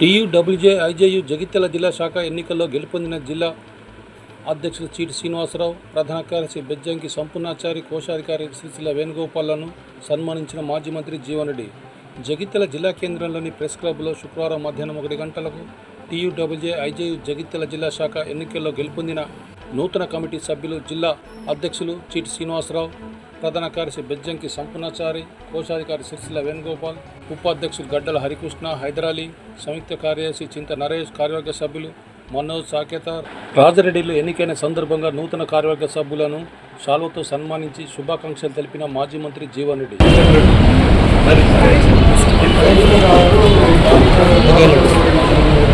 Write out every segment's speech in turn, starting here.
TUWJ IJU Jagtial జిల్లా శాఖ ఎన్నికల్లో గెలుపొందిన జిల్లా అధ్యక్షులు చీటి శ్రీనివాసరావు ప్రధాన కార్యదర్శి బెజ్జంకి సంపూర్ణాచారి కోశాధికారి శ్రీశిల వేణుగోపాల్లను సన్మానించిన మాజీ మంత్రి జీవన్ జగిత్యాల జిల్లా కేంద్రంలోని ప్రెస్ క్లబ్లో శుక్రవారం మధ్యాహ్నం ఒకటి గంటలకు టీయూడబ్ల్యూజే ఐజేయు జగిత్యాల జిల్లా శాఖ ఎన్నికల్లో గెలుపొందిన నూతన కమిటీ సభ్యులు జిల్లా అధ్యక్షులు చీటి శ్రీనివాసరావు ప్రధాన కార్యదర్శి బెజ్జంకి సంపూర్ణాచారి కోశాధికారి సిరిసిల్ల వేణుగోపాల్ ఉపాధ్యక్షులు గడ్డల హరికృష్ణ హైదరాలీ సంయుక్త కార్యదర్శి చింత నరేష్ కార్యవర్గ సభ్యులు మనోజ్ సాకేత రాజరెడ్డిలు ఎన్నికైన సందర్భంగా నూతన కార్యవర్గ సభ్యులను శాలువతో సన్మానించి శుభాకాంక్షలు తెలిపిన మాజీ మంత్రి జీవన్ రెడ్డి.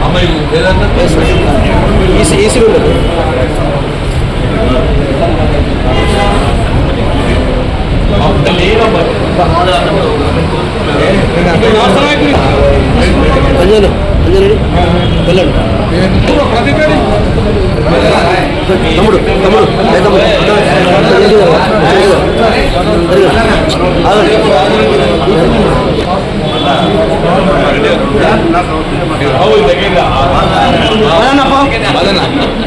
అమ్మాయి అంజలు అంజలి వెళ్ళండి తమ్ముడు తమ్ముడు తమ్ముడు జల్దీ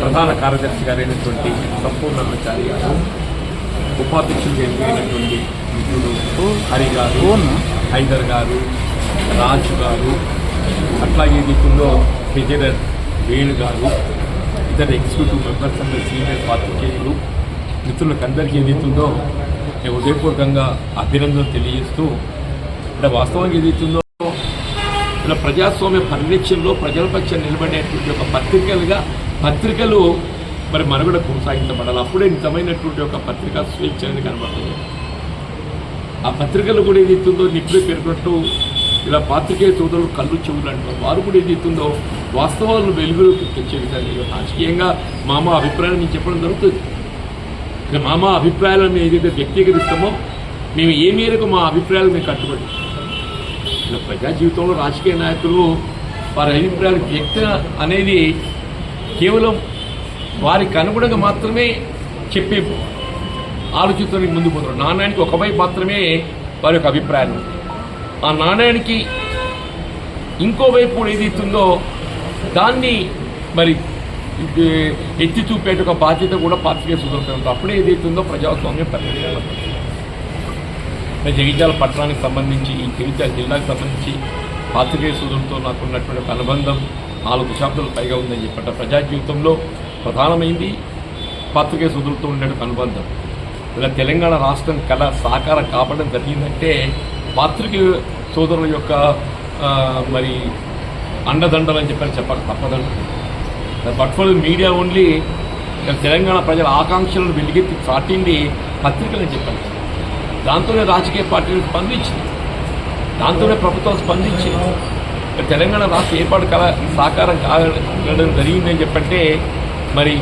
ప్రధాన కార్యదర్శి గారైనటువంటి సంపూర్ణాచారి గారు ఉపాధ్యక్షులు అయినటువంటి మిత్రుడు హరి గారు హైదర్ గారు రాజు గారు అట్లాగే దీంట్లో ట్రెజరర్ వేణు గారు ఇతర ఎగ్జిక్యూటివ్ మెంబర్స్ అందరూ సీనియర్ పాత్రికేయులు మిత్రులకు అందరికీ ఏదైతుందో నేను హృదయపూర్వకంగా అభినందనలు తెలియజేస్తూ అంటే వాస్తవానికి ఏదైతుందో ఇలా ప్రజాస్వామ్య పరిరక్షణలో ప్రజల పక్షాన్ని నిలబడేటువంటి ఒక పత్రికలుగా పత్రికలు మరి మనుగడ కొనసాగించబడాలి. అప్పుడే నిజమైనటువంటి ఒక పత్రికా స్వేచ్ఛ అనేది కనబడుతుంది. ఆ పత్రికలు కూడా ఏదైతుందో నిప్పుడే పేర్కొన్నట్టు ఇలా పాత్రికేయ సోదరులు కళ్ళు చెవులు అంటారు వారు కూడా ఏదైతుందో వాస్తవాలను వెలుగులోకి తెచ్చే విధంగా రాజకీయంగా మామ అభిప్రాయం నేను చెప్పడం జరుగుతుంది. ఇక మామ అభిప్రాయాలను ఏదైతే వ్యక్తీకరిస్తామో మేము ఏ మేరకు మా అభిప్రాయాలు మేము కట్టుబడి ఇలా ప్రజా జీవితంలో రాజకీయ నాయకులు వారి అభిప్రాయాలు వ్యక్త అనేది కేవలం వారికి అనుగుణంగా మాత్రమే చెప్పే ఆలోచనతో ముందు పోతారు నాణ్యానికి ఒక వైపు మాత్రమే వారి యొక్క అభిప్రాయాలు ఆ నాణ్యానికి ఇంకో వైపు కూడా ఇస్తుందో దాన్ని మరి ఎత్తి చూపేట ఒక బాధ్యత కూడా పాత్రికేయ సుదృఢం అప్పుడే ఏదైతుందో ప్రజాస్వామ్యం పరిగణించాలి జగిత్యాల పట్టణానికి సంబంధించి ఈ జగిత్యాల జిల్లాకు సంబంధించి పాత్రికేయ సోదరులతో నాకు ఉన్నటువంటి అనుబంధం నాలుగు దశాబ్దాలు పైగా ఉందని చెప్పట ప్రజా జీవితంలో ప్రధానమైంది పాత్రికేయ సోదరులతో ఉండేటువంటి అనుబంధం. ఇలా తెలంగాణ రాష్ట్రం కళ సాకారం కాపాడడం జరిగిందంటే పాత్రికేయ సోదరుల యొక్క మరి అండదండలు అని చెప్పని చెప్పక తప్పదండి. But for media only Telangana ప్రజల ఆకాంక్షలను వెలిగెత్తి చాటింది పత్రికలని చెప్పాను దాంతోనే రాజకీయ పార్టీలు స్పందించింది. దాంతోనే ప్రభుత్వం స్పందించింది. తెలంగాణ రాష్ట్ర ఏర్పాటు కల సాకారం కాగడం జరిగిందని చెప్పంటే మరి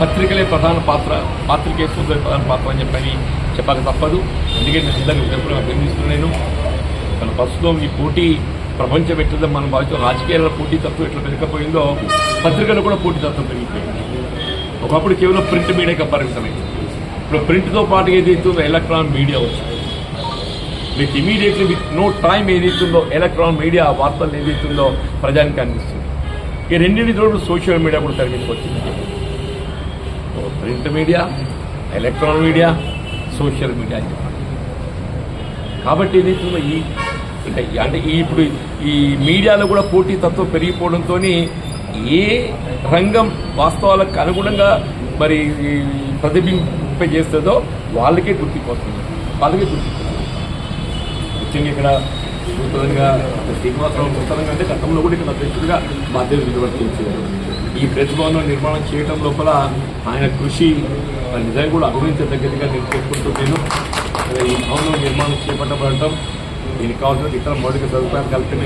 పత్రికలే ప్రధాన పాత్ర పాత్రికే సూత్ర ప్రధాన పాత్ర అని చెప్పని చెప్పక తప్పదు. ఎందుకంటే జిల్లాకు ఎప్పుడు అభినందిస్తున్నాను మన ప్రస్తుతం ఈ పోటీ ప్రపంచం ఎట్లా మనం భావించిన రాజకీయాల పోటీ తత్వం ఎట్లా పెరగకపోయిందో పత్రికలు కూడా పోటీ తత్వం పెరిగిపోయింది. ఒకప్పుడు కేవలం ప్రింట్ మీడియాకి పరిమితమైంది ఇప్పుడు ప్రింట్తో పాటు ఏదైతుందో ఎలక్ట్రానిక్ మీడియా వచ్చింది మీకు ఇమీడియట్లీ విత్ నో టైం ఏదైతుందో ఎలక్ట్రానిక్ మీడియా వార్తలు ఏదైతుందో ప్రజానికి అందిస్తుంది. ఈ రెండింటి తోడు సోషల్ మీడియా కూడా తరగతికి వచ్చింది. Print media electronic media social media అని చెప్పండి. కాబట్టి ఏదైతుందో ఈ అంటే అంటే ఇప్పుడు ఈ మీడియాలో కూడా పోటీ తత్వం పెరిగిపోవడంతో ఏ రంగం వాస్తవాలకు అనుగుణంగా మరి ఈ చేస్తుందో వాళ్ళకే గుర్తిపోతుంది వాళ్ళకే గుర్తిపోతుంది ముఖ్యంగా ఇక్కడ నూతనంగా శ్రీనివాసరావు నూతనంగా అంటే గతంలో కూడా ఇక్కడ అధ్యక్షుడిగా బాధ్యతలు నిర్వర్తించారు. ఈ ప్రెస్ భవనం నిర్మాణం చేయడం లోపల ఆయన కృషి మరి నిజంగా కూడా అభినందించదగ్గదిగా నేను కోరుకుంటున్నాను ఈ భవనం నిర్మాణం చేపట్టబడటం దీనికి కావాల్సిన ఇతర మౌలిక సదుపాయాలు కల్పన